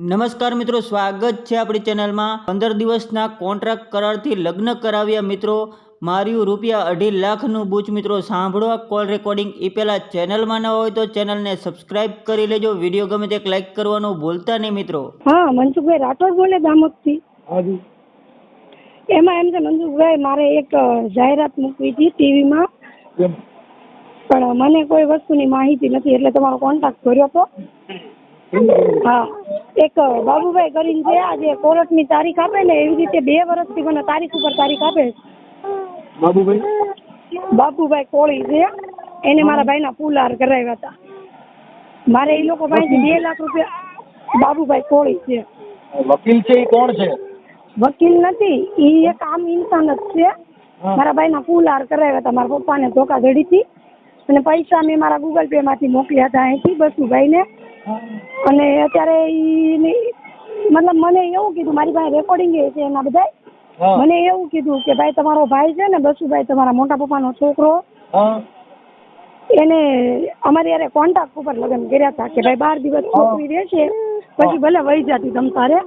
નમસ્કાર મિત્રો સ્વાગત છે આપણી ચેનલમાં. પંદર દિવસના કોન્ટ્રાક્ટ કરારથી લગ્ન કરાવ્યા મિત્રો. માર્યું રૂપિયા અઢી લાખનું બૂચ મિત્રો. સાંભળો આ કોલ રેકોર્ડિંગ એ પહેલાં ચેનલમાં ન હોય તો ચેનલને સબસ્ક્રાઇબ કરી લેજો. વીડિયો ગમે તે લાઈક કરવાનું ભૂલતા નહીં મિત્રો. હા મનસુખભાઈ રાઠોડ બોલે દામોદથી એમાં એમ છે મનસુખભાઈ મારે એક જાહેરાત મૂકવી હતી ટીવીમાં. પણ મને કોઈ વસ્તુની માહિતી નથી એટલે તમારો કોન્ટેક્ટ કર્યો હતો. હા. એક બાબુભાઈ કરીને છે આજે કોર્ટની તારીખ આપે ને એવી રીતે બે વર્ષથી મને તારીખ ઉપર તારીખ આપે. બાબુભાઈ? બાબુભાઈ કોળી છે. એને મારા ભાઈના પુલાર કરાવ્યા હતા. મારે એ લોકો પાસેથી બે લાખ રૂપિયા બાબુભાઈ કોળી છે. વકીલ છે એ કોણ છે? વકીલ નથી એ એક આમ ઇન્સાન જ છે. મારા ભાઈના ફૂલ હાર કરાવ્યા હતા મારા પપ્પાને ધોકાધડીથી. અને પૈસા મેં મારા ગૂગલ પે માંથી મોકલ્યા હતા અહીંથી બસુભાઈને. અને અત્યારે ઈ મતલબ મને એવું કીધું મારી પાસે રેકોર્ડિંગ છે એના બધા મને એવું કીધું કે ભાઈ તમારો ભાઈ છે ને બસુભાઈ તમારા મોટા પપ્પાનો છોકરો એને અમારી યારે કોન્ટ્રાક્ટ ઉપર લગ્ન કર્યા હતા કે ભાઈ બાર દિવસ છોકરી રહેશે પછી ભલે વહી જતી તમ તારે.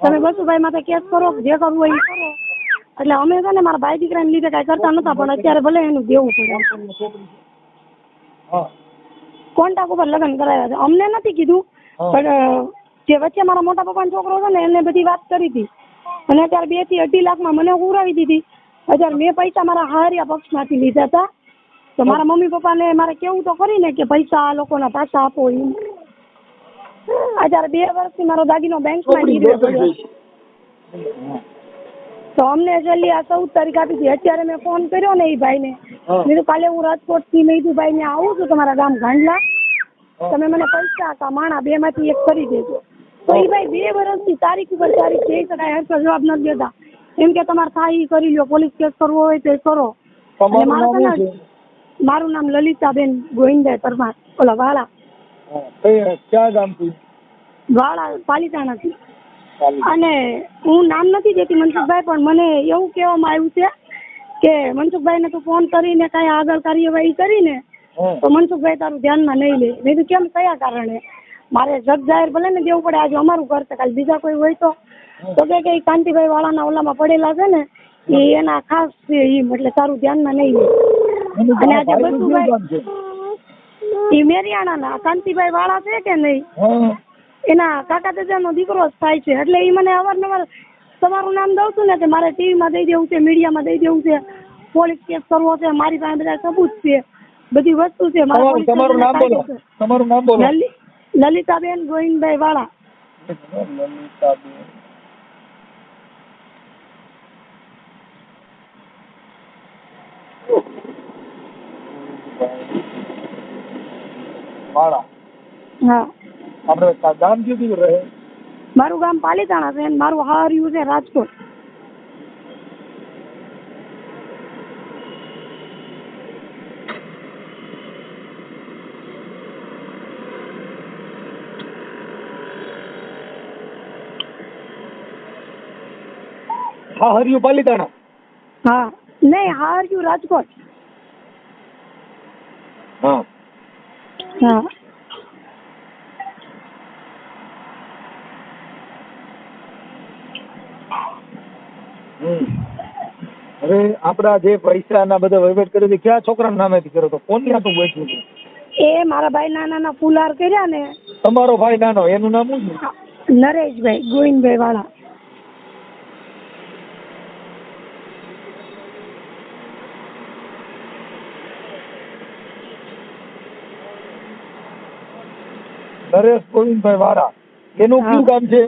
તમે બસુભાઈ માથે કેસ કરો જે કરવું હોય એ કરો. એટલે અમે છે ને મારા ભાઈ દીકરાને લીધે કાંઈ કરતા નતા પણ અત્યારે ભલે એનું દેવું પડે. હા. કોન્ટ્રાક્ટ ઉપર લગ્ન કરાવ્યા છે. અમને નથી કીધું પણ જે વચ્ચે મારા મોટા પપ્પાનો છોકરો છે ને એને બધી વાત કરી હતી. અને અત્યારે બેથી અઢી લાખમાં મને ઉરાવી દીધી. અત્યારે મેં પૈસા મારા હારિયા પક્ષમાંથી લીધા હતા. તો મારા મમ્મી પપ્પાને મારે કેવું તો ખરી ને કે પૈસા આ લોકોના પાછા આપો એમ. અત્યારે બે વર્ષથી મારો દાગીનો બેંકમાં પડ્યો તો અમને છેલ્લી આ ચૌદ તારીખ આપી હતી. અત્યારે મેં ફોન કર્યો ને એ ભાઈને. મેં કાલે હું રાજકોટથી મેં કીધું ભાઈ ને આવું છું તમારા ગામ ગાંડલા. તમે મને પૈસા કા માણા બે માંથી એક કરી દેજો. તો એ ભાઈ બે વર્ષથી તારીખ ઉપર તારીખ જઈ શકાય હરખો જવાબ નથી દેતા. એમ કે તમારે થાય કરી લ્યો પોલીસ કેસ કરવો હોય તો કરો. મારું નામ લલિતાબેન ગોવિંદભાઈ પરમાર. ઓલા વાળા. હા ગામથી? વાળા પાલિતાણાથી. અને હું નામ નથી દેતી મનસુખભાઈ પણ મને એવું કહેવામાં આવ્યું છે કે મનસુખભાઈને તું ફોન કરીને કઈ આગળ કાર્યવાહી કરીને તો મનસુખભાઈ તારું ધ્યાનમાં નહીં લે. મેં કીધું કેમ કયા કારણે? મારે જગ જાહેર ભલે ને દેવું પડે આજે અમારું ઘર છે કાલે બીજા કોઈ હોય તો. તો કે કે કાંતિભાઈ વાળાના ઓલામાં પડેલા છે ને એ એના ખાસ ઈ એટલે તારું ધ્યાનમાં નહીં લે. અને આજે બધું એ મેરિયાણા ના મેરિયાણાના કાંતિભાઈ વાળા છે કે નહીં? એના કાકા દાદાનો દીકરો જ થાય છે. એટલે એ મને અવારનવાર તમારું નામ દઉં છું ને કે મારે ટીવીમાં દઈ દેવું છે મીડિયામાં દઈ દેવું છે. પોલીસ કેસ કરવો છે મારી પાસે બધા સબૂત છે. બધી વસ્તુ છે. મારા તમારું નામ બોલો. તમારું નામ બોલો. લલિતાબેન ગોવિંદભાઈ વાળા. લલિતાબેન. વાળા. હા. આપણે ગામ કયું કયું રહે. મારું ગામ પાલીતાણા છે અને મારું હાર્યું છે રાજકોટ. હા હરિયું પાલીતાણા. હા નહીં હાર્યું રાજકોટ. હા. હા. હવે આપડા જે પૈસા ના બધા વહીવટ કર્યો છે ક્યાં છોકરાના નામેથી કર્યો તો કોની હાથું બેઠું છે એ મારા ભાઈ નાના ના ફુલાર કર્યા ને. તમારો ભાઈ નાનો એનું નામ શું છે? નરેશભાઈ ગોવિંદભાઈ વાળા. નરેશ ગોવિંદભાઈ વાળા. એનું. કયું કામ છે?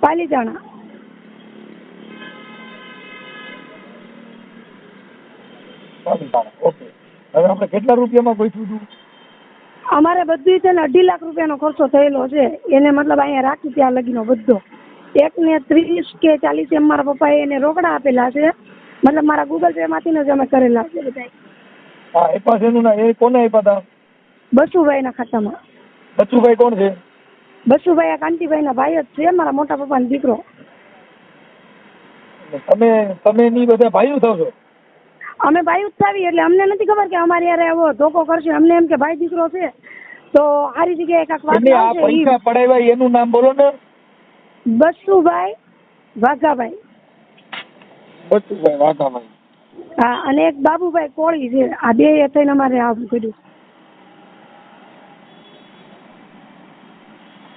પાલીતાણા. પાલિતાણા ઓકે. હવે આપણે કેટલા રૂપિયામાં ગોઠવું હતું અમારે બધું છે ને અઢી લાખ રૂપિયાનો ખર્ચો થયેલો છે. એને મતલબ અહીંયા રાખી ત્યાં લગીનો બધો. એકને ત્રીસ કે ચાલીસ એમ મારા પપ્પાએ એને રોકડા આપેલા છે. મતલબ મારા ગૂગલ પે માંથી જ અમે કરેલા છે. બધા હા એ પાસે એનું ના એ કોને આપ્યા હતા બસુભાઈના ખાતામાં. બસુભાઈ કોણ છે? બસુભાઈ આ કાંતિભાઈના ભાઈ જ છે મારા મોટા પપ્પાનો દીકરો. તમે તમે ની બધા ભાઈઓ થાવ છો? અમે ભાઈ ઉત્સાવી એટલે અમને નથી ખબર કે અમારે યારે આવો ધોકો કરશે. અમને એમ કે ભાઈ દીકરો છે તો સારી જગ્યાએ કાંઈક વાત એમને આ પૈસા પડાવ્યા એનું નામ બોલો ને. બસુભાઈ વાઘાભાઈ. બસુભાઈ વાઘાભાઈ. હા અને એક બાબુભાઈ કોળી છે. આ બે થઈને અમારે આવું કર્યું.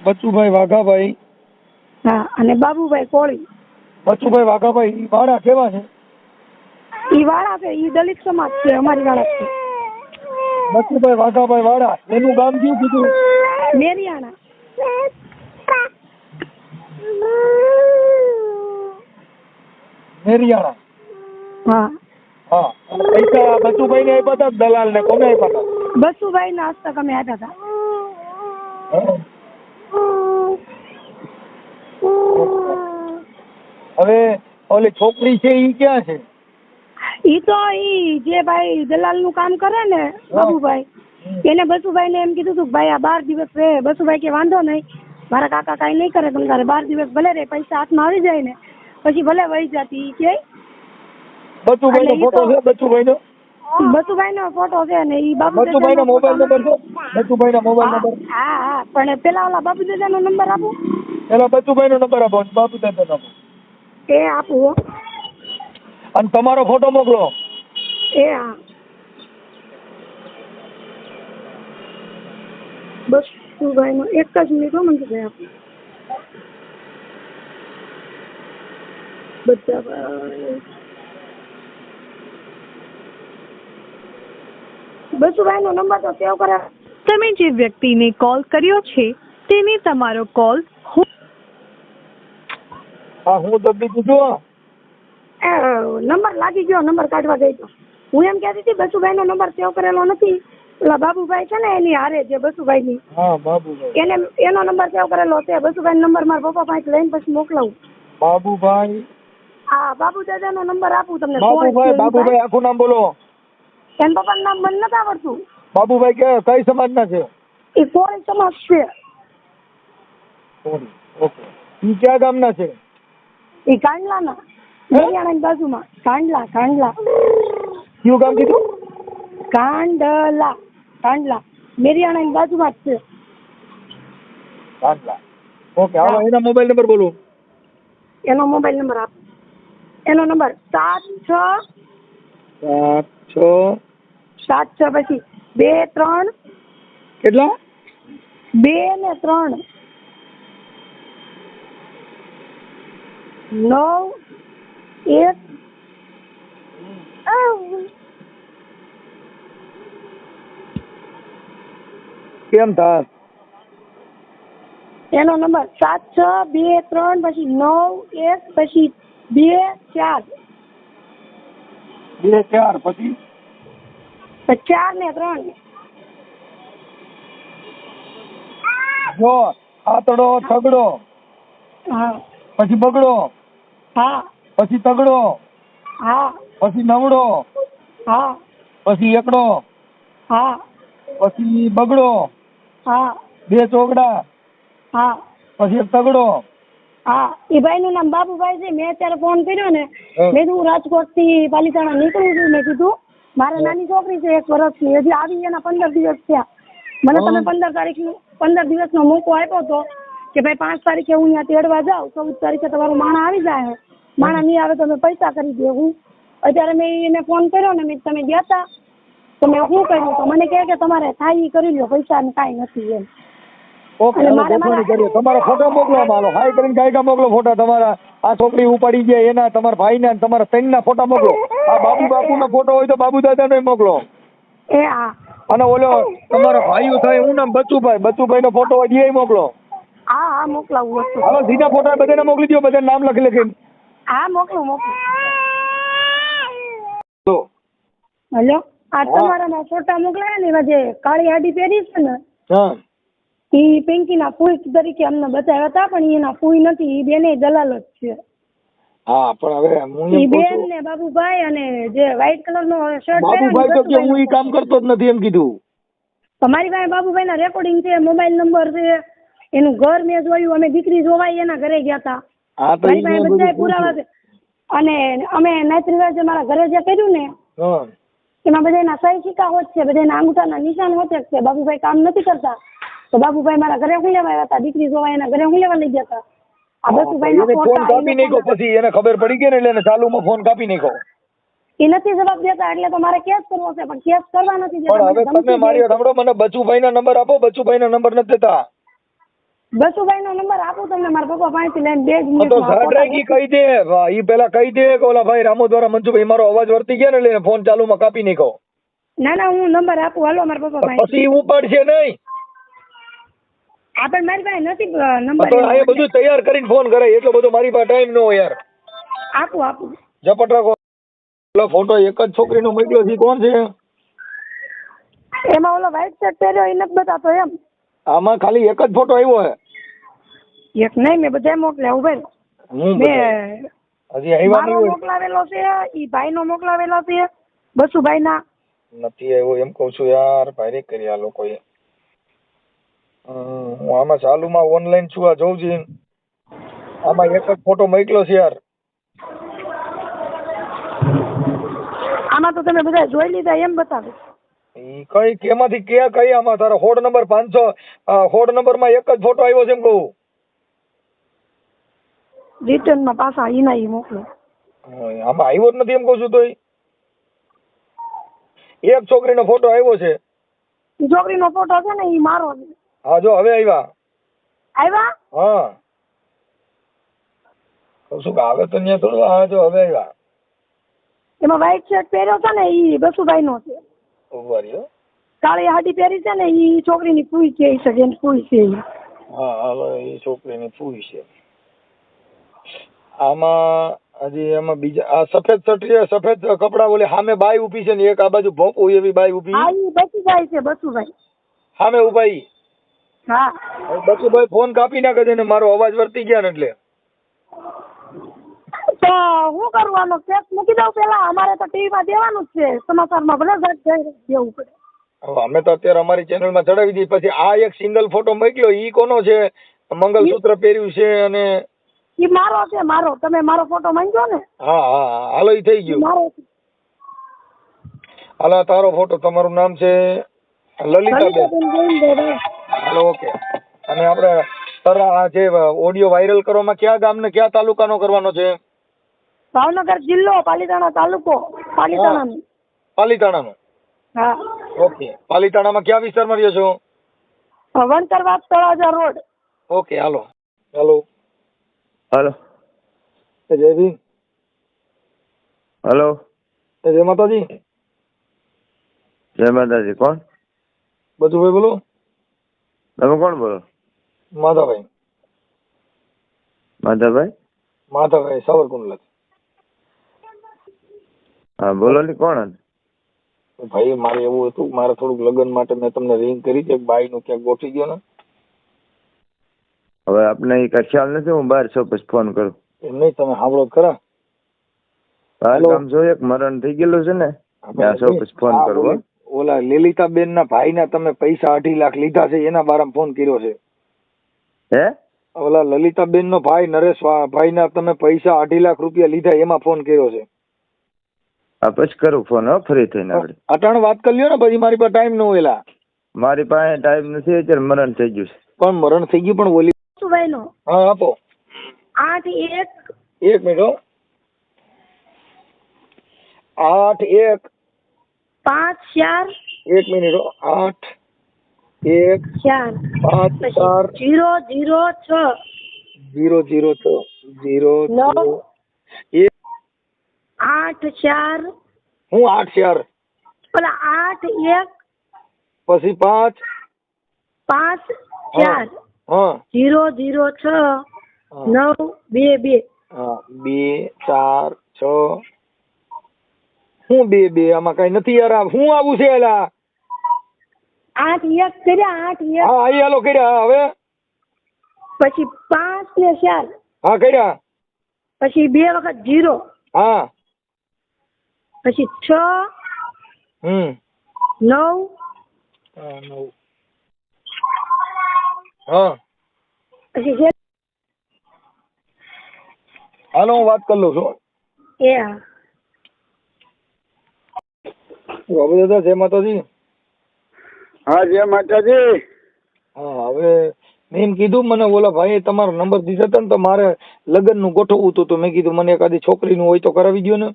બચુભાઈ વાઘાભાઈ. હા અને બાબુભાઈ કોળી. બચુભાઈ વાઘાભાઈ ભાડા કેવા છે? ઈ વાળા છે ઈ દલિત સમાજ છે અમારી વાળા છે. બકુભાઈ વાઘાભાઈ વાડા એનું ગામ કયું કીધું? મેરિયાણા. મેરિયાણા. હા. હા પૈસા બચુભાઈ ને આપ્યા હતા દલાલ ને કોને આપ્યા હતા? બસુભાઈ ના હસ્તક અમે આપ્યા હતા. હવે ઓલી છોકરી છે ઈ ક્યાં છે? ઈ તો ઈ જે ભાઈ દલાલનું કામ કરે ને બાબુભાઈ એને બસુભાઈ ને એમ કીધું હતું ભાઈ આ બાર દિવસ રહે બસુભાઈ કે વાંધો નહીં મારા કાકા કાંઈ નહીં કરે તમે તારે બાર દિવસ ભલે રે પૈસા હાથમાં આવી જાય ને પછી ભલે વહી જતી ઈ કે. બચુભાઈ નો એટલે ઈ ફોટો છે ફોટો છે ને ઈ બાબુ બચુભાઈ નો મોબાઈલ નંબર છે? બચુભાઈ નો મોબાઈલ નંબર હા હા પણ પેલા ઓલા બાબુ દાદાનો નંબર આપો. પેલા બચુભાઈ નો નંબર આપો બાબુ બાપુ દાદા નો આપો એ આપું. અને તમારો ફોટો મોકલો. એ હા. બસુભાઈ નો? એક જ મિનિટ હો મંજુભાઈ આપું. બધા ભાઈ. બસુભાઈ નો નંબર તો સેવ તમે જે વ્યક્તિને કોલ કર્યો છે તેને તમારો કોલ હા હું તો બીજું જો એ, નંબર લાગી ગયો નંબર કાઢવા ગઈ તો. હું એમ કહેતી હતી બસુભાઈ નો નંબર સેવ કરેલો નથી. પેલા બાબુભાઈ છે ને એની હારે જે બસુભાઈ ની હા બાબુભાઈ. એને એનો નંબર સેવ કરેલો છે. બસુભાઈ નંબર મારા પપ્પા પાસે લઈને પછી મોકલાવું. બાબુભાઈ? હા બાબુ દાદા નો નંબર આપું તમને. બાબુભાઈ બાબુભાઈ આખું નામ બોલો. એમ પપ્પાનું નામ મને નથી આવડતું. બાબુભાઈ કે કઈ સમાજના છે? એ કોળી સમાજ છે. ઓકે. ઈ ક્યાં ગામના છે? એ કાંડલા ના હરિયાણાની બાજુમાં કાંડલા કાંડલા. કયું ગામ કીધું? કાંડલા કાંડલા. મેરિયાણાની બાજુમાં જ છે. કાંડલા. ઓકે હાલો એના મોબાઈલ નંબર બોલો. એનો મોબાઈલ નંબર આપ. એનો નંબર સાત છ સાત છ સાત છ પછી બે ત્રણ કેટલા? બે ને ત્રણ નવ એક કેમ થાય એનો નંબર સાત છ બે ત્રણ પછી નવ એક પછી બે ચાર. બે ચાર પછી? પછી ચાર ને ત્રણ. જો આતડો છગડો. હા. પછી બગડો. હા. પછી તગડો હા. પછી નવડો હા. પછી એકડો હા. પછી બગડો હા. બે ચોગડા હા. પછી એક તગડો. હા. એ ભાઈ નું નામ બાબુભાઈ છે. મેં અત્યારે ફોન કર્યો ને મેં કીધું હું રાજકોટથી પાલિતાણા નીકળું છું. મેં કીધું મારે નાની છોકરી છે એક વર્ષની. હજી આવી એના પંદર દિવસ થયા. મને તમે પંદર તારીખ પંદર દિવસનો મોકો આપ્યો હતો કે ભાઈ પાંચ તારીખે હું અહીંયા તેડવા જાઉં. ચૌદ તારીખે તમારું માણા આવી જાય. માણા નહીં આવે તો અમે પૈસા કરી દે હું અત્યારે મેં એને ફોન કર્યો ને મેં તમે ગયા હતા તો મેં શું કર્યું? તો મને કહે કે તમારે થાય કરી લો પૈસા ને કાંઈ નથી એમ. ઓકે તમારા ફોટો મોકલો મારો. હાઈ કરીને કાયકા મોકલો ફોટા. તમારા આ છોકરી ઉપાડી ગયા એના તમારા ભાઈના તમારા ત્રણના ફોટા મોકલો. આ બાબુ બાપુનો ફોટો હોય તો બાબુ દાદાનો મોકલો. એ હા અને ઓલો તમારો ભાઈઓ થાય હું નામ બચુભાઈ. નો ફોટો હોય એ મોકલો. હા હા મોકલાવું હાલો સીધા ફોટા બધાને મોકલી દો બધા નામ લખી લખીને. હા મોકલું મોકલું. તો? હેલો? આ તમારા ફોટા મોકલાયા ને એમાં જે કાળી હાડી પહેરી છે ને હા. ઈ પિંકીના ફૂઈ તરીકે અમને બતાવ્યા હતા પણ એના ફૂઈ નથી ઈ બેને દલાલ જ છે. હા પણ હવે હું એ બેન ને બાબુભાઈ અને જે વ્હાઈટ કલર નો શર્ટ બાબુભાઈ તો કે હું એ કામ કરતો જ નથી એમ કીધું. તમારી પાસે બાબુભાઈ ના રેકોર્ડિંગ છે મોબાઈલ નંબર છે એનું ઘર મેં જોયું અમે દીકરી જોવાઈ એના ઘરે ગયા હતા. હા તો મારી પાસે બધા પુરાવા છે. અને અમે નાચ રિવાજ મારા ઘરે જે કર્યું ને એમાં એમાં બધાના સહી સિક્કા હોત છે બધાના અંગૂઠાના નિશાન હોત છે. બાબુભાઈ કામ નથી કરતા. તો બાબુભાઈ મારા ઘરે હું લેવા આવ્યા હતા? દીકરી જોવા એના ઘરે હું લેવા લઈ ગયા હતા? આ બસુભાઈ એને ફોન કાપી નાખ્યો પછી. એને ખબર પડી ગઈ ને એટલે એને ચાલુમાં ફોન કાપી નાખ્યો. એ નથી જવાબ દેતા એટલે તો મારે કેસ કરવો છે. પણ કેસ કરવા નથી પણ દેતા હવે તમે મારી સાંભળો. મને બચુભાઈ નંબર આપો. બચુભાઈ નંબર નથી દેતા. બસુભાઈ નો નંબર આપું તમને મારા પપ્પા પાસેથી લઈને બે જ તો રાખી કહી દે ઈ પેલા કહી દે કે ઓલા ભાઈ રામો દ્વારા મંજુભાઈ મારો અવાજ વર્તી ગયા ને એટલે ફોન ફોન ચાલુમાં કાપી નાખ્યો. ના ના હું નંબર આપું હાલો મારા પપ્પા પાસે પછી ઉપાડશે નહીં. આપણે મારી પાસે નથી નંબર તો અહીંયા બધું તૈયાર કરીને ફોન કરાય એટલો બધો મારી પાસે ટાઈમ નો યાર. આપું આપું. ઝપટ રાખો. ઓલો ફોટો એક જ છોકરીનો મોકલ્યો છે કોણ છે? એમાં ઓલો વ્હાઈટ શર્ટ પહેર્યો એ નથી બતાતો એમ. આમાં ખાલી એક જ ફોટો આવ્યો છે એક નહીં મેં બધા મોકલ્યા ઊભા. હું. મેં હજી આવ્યા નહીં હોય. મોકલાવેલો છે ઈ ભાઈનો મોકલાવેલો છે બસુભાઈના. નથી આવ્યો એમ કઉ છું યાર ભાઈ કરી આ લોકોએ. હું આમાં ચાલુમાં ઓનલાઈન છું આ જોઉં છું. આમાં એક જ ફોટો મોકલ્યો છે યાર. આમાં તો તમે બધા જોઈ લીધા એમ બતાવે. કઈ કેમાંથી કે કઈ આમાં? તારો હોડ નંબર પાંચસો હોડ નંબરમાં એક જ ફોટો આવ્યો છે એમ કહું. રિટર્નમાં પાછા એના ઈ મોકલો. આમાં આવ્યો જ નથી એમ કહું છું તોય. એક છોકરીનો ફોટો આવ્યો છે. છોકરીનો ફોટો છે ને ઈ મારો છે. હા જો હવે આવ્યા. આવ્યા? હા. કહું છું કે આવે તો ત્યાં થોડું? હા જો હવે આવ્યા. એમાં વ્હાઈટ શર્ટ પહેર્યો છે ને ઈ બસુભાઈનો છે. ઊભા કાળી હાડી પહેરી છે ને એ છોકરીની પૂઈ કે શકે ને પૂઈ છે હા હાલો એ છોકરીની પૂઈ છે. આમાં હજી એમાં બીજા આ સફેદ સટરી સફેદ કપડા બોલે સામે બાઈ ઊભી છે ને એક આ બાજુ ભોંપુ એવી બાઈ ઊભી. હા ઈ બસુભાઈ છે બચુભાઈ સામે ઉભાઈ હા. હા બચુભાઈ ફોન કાપી નાખે છે ને મારો અવાજ વર્તી ગયા ને એટલે. તો શું કરવાનું કેસ? મૂકી દઉં પેલા અમારે તો ટીવી માં દેવાનું જ છે. સમાચારમાં ભલે ઘટ જઈ દેવું પડે. હવે અમે તો અત્યારે અમારી ચેનલમાં ચડાવી દીધી પછી આ એક સિંગલ ફોટો મોકલ્યો. ઈ કોનો છે? મંગલસૂત્ર પહેર્યું છે અને ઈ મારો છે મારો. તમે મારો ફોટો માંગ્યો ને? હા હા હાલો ઈ થઈ ગયું. મારો હાલો તારો ફોટો તમારું નામ છે? લલિતાબેન. લલિતાબેન હાલો ઓકે. અને આપણે સર આ જે ઓડિયો વાયરલ કરવામાં કયા ગામને કયા તાલુકાનો કરવાનો છે? ભાવનગર જિલ્લો પાલીતાણા તાલુકો પાલીતાણા પાલીતાણાનો. હા. ઓકે. પાલીતાણામાં કયા વિસ્તારમાં રહ્યો છો? Vankarvas Talaja road. Okay hello. Hello. Hello. જયભી hello. જય માતાજી. જય માતાજી કોણ? બચુભાઈ બોલો. તમે કોણ બોલો? માધાભાઈ. માધાભાઈ? માધાભાઈ સાવરકુંડલા હા બોલો ને કોણ ભાઈ મારે એવું હતું મારે થોડુંક લગ્ન માટે મેં તમને રિંગ કરી છે બાઈ નું ક્યાંક ગોઠવી ગયો ને. હવે આપને એ કઈ ખ્યાલ નથી હું બાર છો પછી ફોન કરું. એમ નહીં તમે સાંભળો ખરા. Hello. કામ જોઈએ મરણ થઈ ગયેલું છે ને ત્યાં છો પછી ફોન કરવો કરું હો. ઓલી- ઓલા લલિતાબેન ના ભાઈ ના તમે પૈસા અઢી લાખ લીધા છે એના બારામાં ફોન કર્યો છે. હે? ઓલા લલિતાબેન નો ભાઈ નરેશ ભાઈ ના તમે પૈસા અઢી લાખ રૂપિયા લીધા એમાં ફોન કર્યો છે. હા પછી કરું ફોન હો ફ્રી થઈને આપણે અટાણ વાત કરી લ્યો ને પછી મારી પાસે ટાઈમ ન હોયલા મારી પાસે ટાઈમ નથી અત્યારે મરણ થઈ ગયું છે. પણ મરણ થઈ ગયું પણ ઓલી બસુભાઈ નો હા આપો. આઠ એક. એક મિનિટ હો. આઠ એક. પાંચ ચાર. એક મિનિટ હો. આઠ એક. ચાર. પાંચ ચાર. જીરો જીરો છ. જીરો જીરો છ. જીરો નવ. આઠ ચાર? હું આઠ ચાર. ઓલા આઠ એક? પછી પાંચ? પાંચ ચાર? જીરો જીરો છ? નવ બે બે? બે ચાર છ? હું બે બે? આમાં કઈ નથી યાર હું આવું છે એલા? આઠ એક કર્યા આઠ એક. હા અહીં હાલો કર્યા હવે? પછી પાંચ ને ચાર. હા કર્યા. પછી બે વખત જીરો. હા. પછી છ હમ. નવ. હા, નવ. હા પછી હાલો હું વાત કરી લઉં છું. એ હા. બાબુ દાદા જય માતાજી. હા જય માતાજી. હા હવે મેં એમ કીધું મને ઓલા ભાઈએ તમારો નંબર દીધો હતો ને તો મારે લગ્નનું ગોઠવવું હતું તો મેં કીધું મને એકાદી છોકરીનું હોય તો કરાવી દ્યો ને.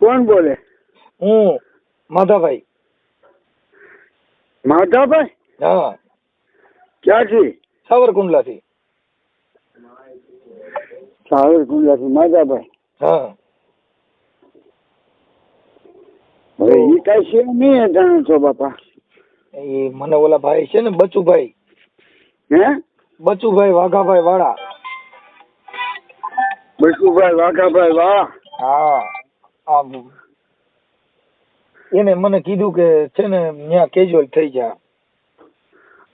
કોણ બોલે? હું માધાભાઈ. માધાભાઈ? હા. ક્યાંથી? સાવરકુંડલાથી. સાવરકુંડલાથી માધાભાઈ. હા. હવે ઈ કઈ છે નહીં જાણો છો બાપા. એ મને ઓલા ભાઈ છે ને બચુભાઈ. હે? બચુભાઈ વાઘાભાઈ વાળા. બચુભાઈ વાઘાભાઈ વાહ હા. આ એને મને કીધું કે છે ને ત્યાં કેજ્યુઅલ થઈ જા.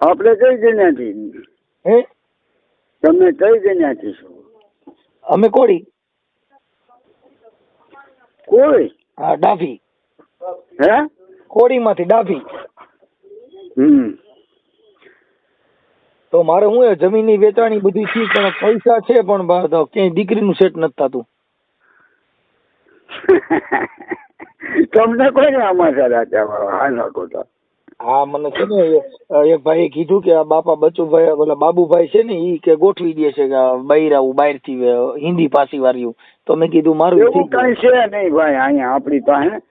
આપણે કઈ જન્યાથી હે? તમે કઈ જન્યાથી છો? અમે કોડી કોળી હા ડાભી. હે? કોડીમાંથી ડાભી. હમ. તો મારે હું એ જમીનની વેચાણી બધી થી પણ પૈસા છે પણ ક્યાંય દીકરીનું સેટ નથી થતું. તમને કોઈ ને આપ્યા હા નાખો તો હા મને છે ને એક ભાઈએ કીધું કે આ બાપા બચુભાઈ ઓલા બાબુભાઈ છે ને ઈ કે ગોઠવી દે છે કે બહાર બૈરાવું બહારથી હિન્દી પાસી વાળ્યું તો મેં કીધું મારું એવું કઈ છે નહીં ભાઈ અહીંયા આપણી પાસે.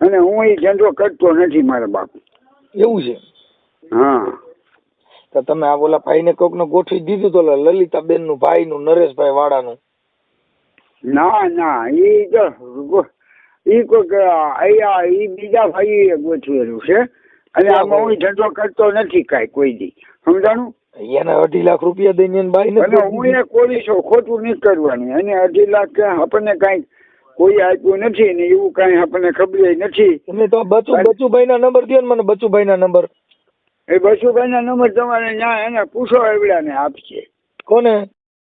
અને હું એ ધંધો કરતો નથી મારા બાપુ. એવું છે? હા. તો તમે આ ઓલા ભાઈને કોકને ગોઠવી દીધું તો લલિતાબેનનું ભાઈ નું નરેશભાઈ વાળાનું. ના ના એ તો ઈ કોઈક અહીંયા ઈ બીજા ભાઈએ ગોઠવેલું છે. અને આમાં હું ધંધો કરતો નથી કાંઈ કોઈ દી. સમજાણું? એને અઢી લાખ રૂપિયા દઈને એને બાઈ અને હું એ કોરી છું ખોટું નહીં કરવાનું અને અઢી લાખ આપણને કાંઈ કોઈ આપ્યું નથી ને એવું કાંઈ આપણને ખબર નથી. તમે તો બચુ બચુભાઈ ના નંબર દો ને મને બચુભાઈ ના નંબર. એ બચુભાઈ ના નંબર તમારે ત્યાં એને પૂછો એવડાને આપશે કોને?